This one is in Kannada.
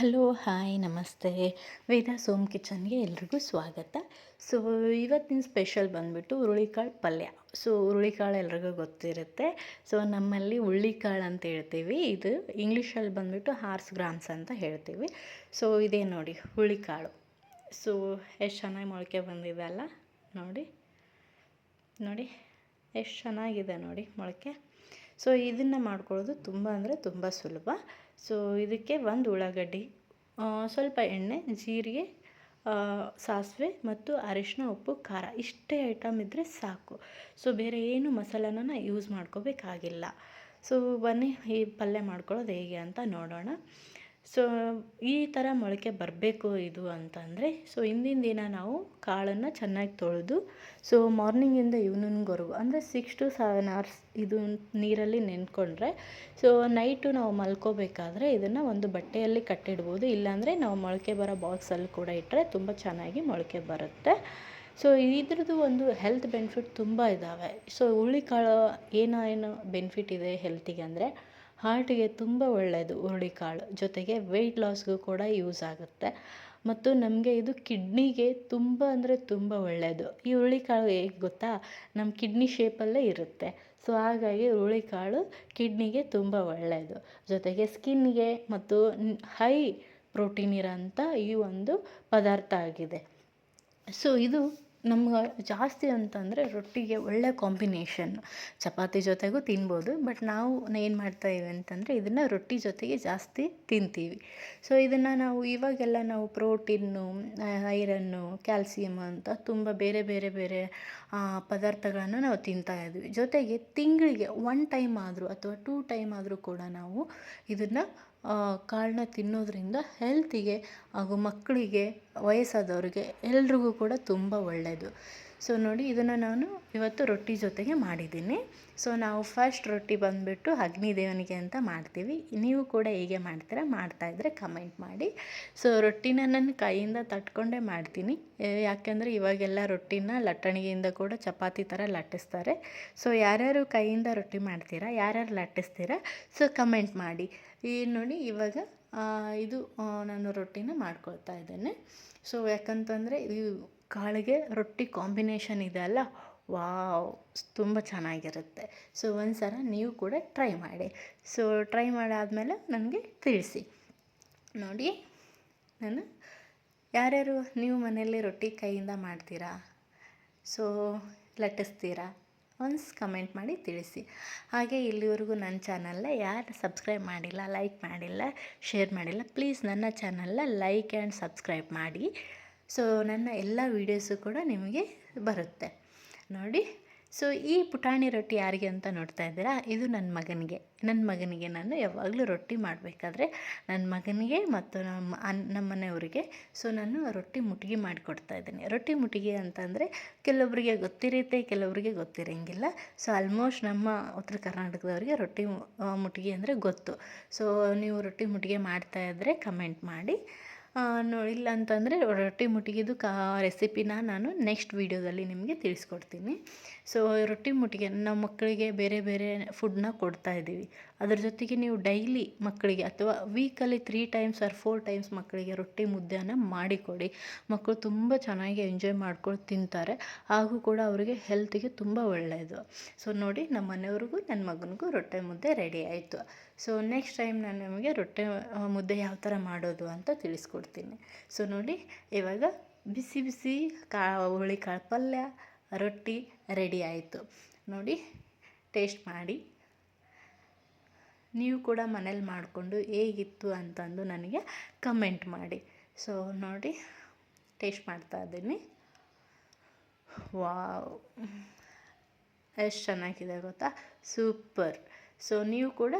ಹಲೋ, ಹಾಯ್, ನಮಸ್ತೆ. ವೇದಾ ಸೋಮ್ ಕಿಚನ್ಗೆ ಎಲ್ರಿಗೂ ಸ್ವಾಗತ. ಸೊ, ಇವತ್ತಿನ ಸ್ಪೆಷಲ್ ಬಂದುಬಿಟ್ಟು ಹುರುಳಿಕಾಳು ಪಲ್ಯ. ಸೊ, ಹುರುಳಿಕಾಳು ಎಲ್ರಿಗೂ ಗೊತ್ತಿರುತ್ತೆ. ಸೊ, ನಮ್ಮಲ್ಲಿ ಹುಳ್ಳಿಕಾಳು ಅಂತ ಹೇಳ್ತೀವಿ. ಇದು ಇಂಗ್ಲೀಷಲ್ಲಿ ಬಂದುಬಿಟ್ಟು ಹಾರ್ಸ್ ಗ್ರಾಮ್ಸ್ ಅಂತ ಹೇಳ್ತೀವಿ. ಸೊ, ಇದೇ ನೋಡಿ ಹುಳಿಕಾಳು ಸೊ, ಎಷ್ಟು ಚೆನ್ನಾಗಿ ಮೊಳಕೆ ಬಂದಿದೆ ಅಲ್ಲ? ನೋಡಿ ನೋಡಿ. ಎಷ್ಟು ಚೆನ್ನಾಗಿದೆ ನೋಡಿ ಮೊಳಕೆ. ಸೊ ಇದನ್ನು ಮಾಡ್ಕೊಳ್ಳೋದು ತುಂಬ ಅಂದರೆ ತುಂಬ ಸುಲಭ. ಸೊ ಇದಕ್ಕೆ ಒಂದು ಉಳ್ಳಾಗಡ್ಡಿ ಸ್ವಲ್ಪ ಎಣ್ಣೆ, ಜೀರಿಗೆ ಸಾಸಿವೆ ಮತ್ತು ಅರಿಶಿನ ಉಪ್ಪು, ಖಾರ ಇಷ್ಟೇ ಐಟಮ್ ಇದ್ದರೆ ಸಾಕು. ಸೊ ಬೇರೆ ಏನು ಮಸಾಲನ ಯೂಸ್ ಮಾಡ್ಕೋಬೇಕಾಗಿಲ್ಲ. ಸೊ ಬನ್ನಿ ಈ ಪಲ್ಯ ಮಾಡ್ಕೊಳ್ಳೋದು ಹೇಗೆ ಅಂತ ನೋಡೋಣ. ಸೊ ಈ ಥರ ಮೊಳಕೆ ಬರಬೇಕು ಇದು ಅಂತಂದರೆ ಸೊ ಹಿಂದಿನ ದಿನ ನಾವು ಕಾಳನ್ನು ಚೆನ್ನಾಗಿ ತೊಳೆದು ಸೊ ಮಾರ್ನಿಂಗಿಂದ ಈವ್ನಿಂಗ್ವರೆಗೂ ಅಂದರೆ ಸಿಕ್ಸ್ ಟು ಸೆವೆನ್ ಅವರ್ಸ್ ಇದು ನೀರಲ್ಲಿ ನೆನ್ಕೊಂಡ್ರೆ ಸೊ ನೈಟು ನಾವು ಮಲ್ಕೋಬೇಕಾದ್ರೆ ಇದನ್ನು ಒಂದು ಬಟ್ಟೆಯಲ್ಲಿ ಕಟ್ಟಿಡ್ಬೋದು. ಇಲ್ಲಾಂದರೆ ನಾವು ಮೊಳಕೆ ಬರೋ ಬಾಕ್ಸಲ್ಲಿ ಕೂಡ ಇಟ್ಟರೆ ತುಂಬ ಚೆನ್ನಾಗಿ ಮೊಳಕೆ ಬರುತ್ತೆ. ಸೊ ಇದ್ರದ್ದು ಒಂದು ಹೆಲ್ತ್ ಬೆನಿಫಿಟ್ ತುಂಬ ಇದ್ದಾವೆ ಸೊ ಹುರುಳಿಕಾಳು ಏನೋ ಏನೋ ಬೆನಿಫಿಟ್ ಇದೆ ಹೆಲ್ತಿಗೆ ಅಂದರೆ? ಹಾರ್ಟಿಗೆ ತುಂಬ ಒಳ್ಳೆಯದು ಹುರುಳಿಕಾಳು. ಜೊತೆಗೆ ವೆಯ್ಟ್ ಲಾಸ್ಗೂ ಕೂಡ ಯೂಸ್ ಆಗುತ್ತೆ. ಮತ್ತು ನಮಗೆ ಇದು ಕಿಡ್ನಿಗೆ ತುಂಬ ಅಂದರೆ ತುಂಬ ಒಳ್ಳೆಯದು ಈ ಹುರುಳಿಕಾಳು ಹೇಗೆ ಗೊತ್ತಾ? ನಮ್ಮ ಕಿಡ್ನಿ ಶೇಪಲ್ಲೇ ಇರುತ್ತೆ. ಸೊ ಹಾಗಾಗಿ ಹುರುಳಿಕಾಳು ಕಿಡ್ನಿಗೆ ತುಂಬ ಒಳ್ಳೆಯದು ಜೊತೆಗೆ ಸ್ಕಿನ್ಗೆ ಮತ್ತು ಹೈ ಪ್ರೋಟೀನ್ ಇರೋಂಥ ಈ ಒಂದು ಪದಾರ್ಥ ಆಗಿದೆ. ಸೊ ಇದು ನಮ್ಗೆ ಜಾಸ್ತಿ ಅಂತಂದರೆ ರೊಟ್ಟಿಗೆ ಒಳ್ಳೆ ಕಾಂಬಿನೇಷನ್ ಚಪಾತಿ ಜೊತೆಗೂ ತಿನ್ಬೋದು ಬಟ್ ನಾವು ಏನು ಮಾಡ್ತಾ ಇದ್ದೀವಿ ಅಂತಂದರೆ ಇದನ್ನು ರೊಟ್ಟಿ ಜೊತೆಗೆ ಜಾಸ್ತಿ ತಿಂತೀವಿ. ಸೊ ಇದನ್ನು ನಾವು ಇವಾಗೆಲ್ಲ ನಾವು ಪ್ರೋಟೀನು ಐರನ್ನು ಕ್ಯಾಲ್ಸಿಯಮ್ ಅಂತ ತುಂಬ ಬೇರೆ ಬೇರೆ ಬೇರೆ ಪದಾರ್ಥಗಳನ್ನು ನಾವು ತಿಂತಾ ಇದ್ವಿ. ಜೊತೆಗೆ ತಿಂಗಳಿಗೆ ಒನ್ ಟೈಮ್ ಆದರೂ ಅಥವಾ ಟೂ ಟೈಮ್ ಆದರೂ ಕೂಡ ನಾವು ಇದನ್ನು ಕಾಳನ್ನ ತಿನ್ನೋದ್ರಿಂದ ಹೆಲ್ತಿಗೆ ಹಾಗೂ ಮಕ್ಕಳಿಗೆ ವಯಸ್ಸಾದವ್ರಿಗೆ ಎಲ್ರಿಗೂ ಕೂಡ ತುಂಬ ಒಳ್ಳೆಯದು ಸೊ ನೋಡಿ ಇದನ್ನು ನಾನು ಇವತ್ತು ರೊಟ್ಟಿ ಜೊತೆಗೆ ಮಾಡಿದ್ದೀನಿ. ಸೊ ನಾವು ಫಸ್ಟ್ ರೊಟ್ಟಿ ಬಂದುಬಿಟ್ಟು ಅಗ್ನಿದೇವನಿಗೆ ಅಂತ ಮಾಡ್ತೀವಿ. ನೀವು ಕೂಡ ಹೀಗೆ ಮಾಡ್ತೀರಾ? ಮಾಡ್ತಾಯಿದ್ರೆ ಕಮೆಂಟ್ ಮಾಡಿ. ಸೊ ರೊಟ್ಟಿನ ನನ್ನ ಕೈಯಿಂದ ತಟ್ಕೊಂಡೇ ಮಾಡ್ತೀನಿ. ಯಾಕೆಂದರೆ ಇವಾಗೆಲ್ಲ ರೊಟ್ಟಿನ ಲಟ್ಟಣಿಗೆಯಿಂದ ಕೂಡ ಚಪಾತಿ ಥರ ಲಟ್ಟಿಸ್ತಾರೆ. ಸೊ ಯಾರ್ಯಾರು ಕೈಯಿಂದ ರೊಟ್ಟಿ ಮಾಡ್ತೀರಾ? ಯಾರ್ಯಾರು ಲಟ್ಟಿಸ್ತೀರಾ? ಸೊ ಕಮೆಂಟ್ ಮಾಡಿ. ಈ ನೋಡಿ ಇವಾಗ ಇದು ನಾನು ರೊಟ್ಟಿನ ಮಾಡ್ಕೊಳ್ತಾ ಇದ್ದೇನೆ. ಸೊ ಯಾಕಂತಂದರೆ ಇದು ಕಾಳಿಗೆ ರೊಟ್ಟಿ ಕಾಂಬಿನೇಷನ್ ಇದೆ ಅಲ್ಲ? ವಾವ್! ತುಂಬ ಚೆನ್ನಾಗಿರುತ್ತೆ. ಸೊ ಒಂದು ಸಲ ನೀವು ಕೂಡ ಟ್ರೈ ಮಾಡಿ. ಸೊ, ಟ್ರೈ ಮಾಡಾದಮೇಲೆ ನನಗೆ ತಿಳಿಸಿ. ನೋಡಿ ನಾನು ಯಾರ್ಯಾರು ನೀವು ಮನೆಯಲ್ಲಿ ರೊಟ್ಟಿ ಕೈಯಿಂದ ಮಾಡ್ತೀರಾ? ಸೊ, ಲಟ್ಟಿಸ್ತೀರಾ? ಒನ್ಸ್ ಕಮೆಂಟ್ ಮಾಡಿ ತಿಳಿಸಿ. ಹಾಗೆ ಇಲ್ಲಿವರೆಗೂ ನನ್ನ ಚಾನಲ್ನ ಯಾರು ಸಬ್ಸ್ಕ್ರೈಬ್ ಮಾಡಿಲ್ಲ, ಲೈಕ್ ಮಾಡಿಲ್ಲ, ಶೇರ್ ಮಾಡಿಲ್ಲ, ಪ್ಲೀಸ್ ನನ್ನ ಚಾನಲ್ನ ಲೈಕ್ ಆ್ಯಂಡ್ ಸಬ್ಸ್ಕ್ರೈಬ್ ಮಾಡಿ. ಸೊ ನನ್ನ ಎಲ್ಲ ವೀಡಿಯೋಸು ಕೂಡ ನಿಮಗೆ ಬರುತ್ತೆ. ನೋಡಿ ಸೊ ಈ ಪುಟಾಣಿ ರೊಟ್ಟಿ ಯಾರಿಗೆ ಅಂತ ನೋಡ್ತಾ ಇದ್ದೀರಾ? ಇದು ನನ್ನ ಮಗನಿಗೆ. ನನ್ನ ಮಗನಿಗೆ ನಾನು ಯಾವಾಗಲೂ ರೊಟ್ಟಿ ಮಾಡಬೇಕಾದ್ರೆ ನನ್ನ ಮಗನಿಗೆ ಮತ್ತು ನಮ್ಮ ನಮ್ಮ ಮನೆಯವರಿಗೆ. ಸೊ ನಾನು ರೊಟ್ಟಿ ಮುಟ್ಗಿ ಮಾಡಿಕೊಡ್ತಾ ಇದ್ದೀನಿ. ರೊಟ್ಟಿ ಮುಟ್ಗಿ ಅಂತಂದರೆ ಕೆಲವೊಬ್ಬರಿಗೆ ಗೊತ್ತಿರುತ್ತೆ ಕೆಲವರಿಗೆ ಗೊತ್ತಿರೋಂಗಿಲ್ಲ. ಸೊ ಆಲ್ಮೋಸ್ಟ್ ನಮ್ಮ ಉತ್ತರ ಕರ್ನಾಟಕದವರಿಗೆ ರೊಟ್ಟಿ ಮುಟ್ಗಿ ಅಂದರೆ ಗೊತ್ತು. ಸೊ ನೀವು ರೊಟ್ಟಿ ಮುಟ್ಗೆ ಮಾಡ್ತಾ ಇದ್ದರೆ ಕಮೆಂಟ್ ಮಾಡಿ. ಇಲ್ಲ ಅಂತಂದರೆ ರೊಟ್ಟಿ ಮುಟ್ಟಿಗೆದು ಕಾ, ರೆಸಿಪಿನ ನಾನು ನೆಕ್ಸ್ಟ್ ವೀಡಿಯೋದಲ್ಲಿ ನಿಮಗೆ ತಿಳಿಸ್ಕೊಡ್ತೀನಿ. ಸೊ ರೊಟ್ಟಿ ಮುಟ್ಟಿಗೆ ನಮ್ಮ ಮಕ್ಕಳಿಗೆ ಬೇರೆ ಬೇರೆ ಫುಡ್ನ ಕೊಡ್ತಾ ಇದ್ದೀವಿ. ಅದ್ರ ಜೊತೆಗೆ ನೀವು ಡೈಲಿ ಮಕ್ಕಳಿಗೆ ಅಥವಾ weekly three times or four times ಮಕ್ಕಳಿಗೆ ರೊಟ್ಟಿ ಮುದ್ದೆನ ಮಾಡಿಕೊಡಿ. ಮಕ್ಕಳು ತುಂಬ ಚೆನ್ನಾಗಿ ಎಂಜಾಯ್ ಮಾಡ್ಕೊಂಡು ತಿಂತಾರೆ. ಹಾಗೂ ಕೂಡ ಅವರಿಗೆ ಹೆಲ್ತಿಗೆ ತುಂಬ ಒಳ್ಳೆಯದು ಸೊ ನೋಡಿ, ನಮ್ಮ ಮನೆಯವ್ರಿಗೂ, ನನ್ನ ಮಗನಿಗೂ ರೊಟ್ಟೆ ಮುದ್ದೆ ರೆಡಿ ಆಯಿತು. ಸೊ ನೆಕ್ಸ್ಟ್ ಟೈಮ್ ನಾನು ನಿಮಗೆ ರೊಟ್ಟೆ ಮುದ್ದೆ ಯಾವ ಥರ ಮಾಡೋದು ಅಂತ ತಿಳಿಸ್ಕೊಡ್ತೀನಿ. ಸೊ ನೋಡಿ, ಇವಾಗ ಬಿಸಿ ಬಿಸಿ ಕಾ ಹುಳಿಕಾಳು ಪಲ್ಯ ರೊಟ್ಟಿ ರೆಡಿ ಆಯಿತು. ನೋಡಿ ಟೇಸ್ಟ್ ಮಾಡಿ. ನೀವು ಕೂಡ ಮನೇಲಿ ಮಾಡಿಕೊಂಡು ಹೇಗಿತ್ತು ಅಂತಂದು ನನಗೆ ಕಮೆಂಟ್ ಮಾಡಿ. ಸೊ ನೋಡಿ ಟೇಸ್ಟ್ ಮಾಡ್ತಾ ಇದ್ದೀನಿ. ವಾವ್ ಎಷ್ಟು ಚೆನ್ನಾಗಿದೆ ಗೊತ್ತಾ? ಸೂಪರ್ ಸೊ ನೀವು ಕೂಡ